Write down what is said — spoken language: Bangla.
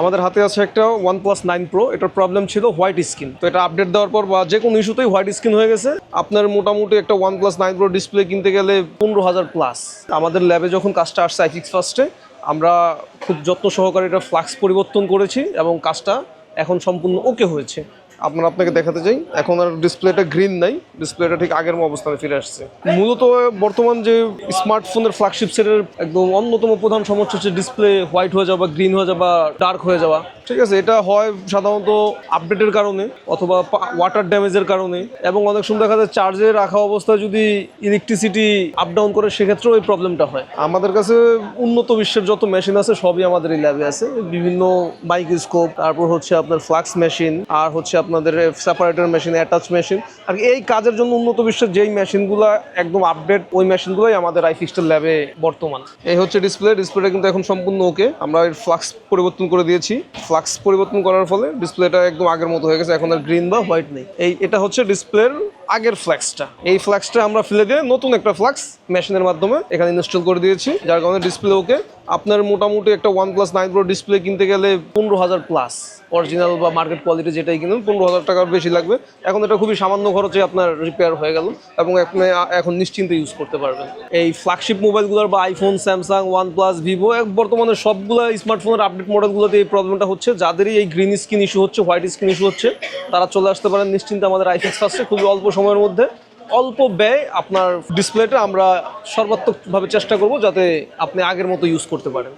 আমাদের হাতে আছে একটা ওয়ান প্লাস নাইন প্রো এটার প্রবলেম ছিল হোয়াইট স্ক্রিন তো এটা আপডেট দেওয়ার পর বা যে কোনো ইস্যুতেই হোয়াইট স্ক্রিন হয়ে গেছে। আপনার মোটামুটি একটা one plus nine pro display কিনতে গেলে পনেরো হাজার প্লাস আমাদের ল্যাবে যখন কাজটা আসছে আইসিক্স ফার্স্টে আমরা খুব যত্ন সহকারে এটা ফ্লাক্স পরিবর্তন করেছি এবং কাজটা এখন সম্পূর্ণ ওকে হয়েছে। আপনার আপনাকে দেখাতে চাই। এখন আর ডিসপ্লেটা গ্রিন নাই, ডিসপ্লেটা ঠিক আগের অবস্থানে ফিরে আসছে। মূলত বর্তমান যে স্মার্টফোনের ফ্ল্যাগশিপ সেটের একদম অন্যতম প্রধান সমস্যা হচ্ছে ডিসপ্লে হোয়াইট হয়ে যাওয়া বা গ্রিন হয়ে যাওয়া ডার্ক হয়ে যাওয়া। ঠিক আছে, এটা হয় সাধারণত আপডেটের কারণে অথবা ওয়াটার ড্যামেজের কারণে এবং অনেক সময় দেখা যায় চার্জে রাখা অবস্থায় যদি ইলেকট্রিসিটি আপ ডাউন করে, সেক্ষেত্রেও এই প্রবলেমটা হয়। আমাদের কাছে উন্নত বিশ্বের যত মেশিন আছে, সবই আমাদের এই ল্যাবে আছে। বিভিন্ন মাইক্রোস্কোপ তারপর হচ্ছে আপনার ফ্লাক্স মেশিন আর হচ্ছে আপনাদের সেপারেটর মেশিন অ্যাটাচ মেশিন আর এই কাজের জন্য উন্নত বিশ্বের যেই মেশিনগুলো একদম আপডেট ওই মেশিনগুলোই আমাদের আই ফিক্সটার ল্যাবে বর্তমান। এই হচ্ছে ডিসপ্লে ডিসপ্লেটা কিন্তু এখন সম্পূর্ণ ওকে আমরা এর ফ্লাক্স পরিবর্তন করে দিয়েছি। ফ্লাক্স পরিবর্তন করার ফলে ডিসপ্লেটা একদম আগের মতো হয়ে গেছে। এখন আর গ্রিন বা হোয়াইট নেই। এই, এটা হচ্ছে ডিসপ্লের আগের ফ্ল্যাক্সটা এই ফ্ল্যাক্সটা আমরা ফেলে দিয়ে নতুন একটা ফ্ল্যাক্স মেশিনের মাধ্যমে এখানে ইনস্টল করে দিয়েছি। যার কারণে ডিসপ্লে ওকে আপনার মোটামুটি একটা one plus nine pro display কিনতে গেলে পনেরো হাজার প্লাস অরিজিনাল বা মার্কেট কোয়ালিটি যেটাই কিনুন, পনেরো হাজার টাকার বেশি লাগবে। এখন এটা খুবই সামান্য খরচে আপনার রিপেয়ার হয়ে গেল এবং আপনি এখন নিশ্চিন্তে ইউজ করতে পারবেন। এই ফ্ল্যাগশিপ মোবাইলগুলোর বা iPhone Samsung one plus Vivo বর্তমানে সবগুলো স্মার্টফোনের আপডেট মডেলগুলোতে এই প্রবলেমটা হচ্ছে। যাদেরই এই গ্রিন স্ক্রিন ইস্যু হচ্ছে হোয়াইট স্ক্রিন ইস্যু হচ্ছে, তারা চলে আসতে পারেন। নিশ্চিন্তে আমাদের আইফিক্স ফার্স্টে খুবই অল্প সময়ের মধ্যে। অল্প ব্যয় আপনার ডিসপ্লেটা আমরা সর্বাত্মকভাবে চেষ্টা করব যাতে আপনি আগের মতো ইউজ করতে পারেন।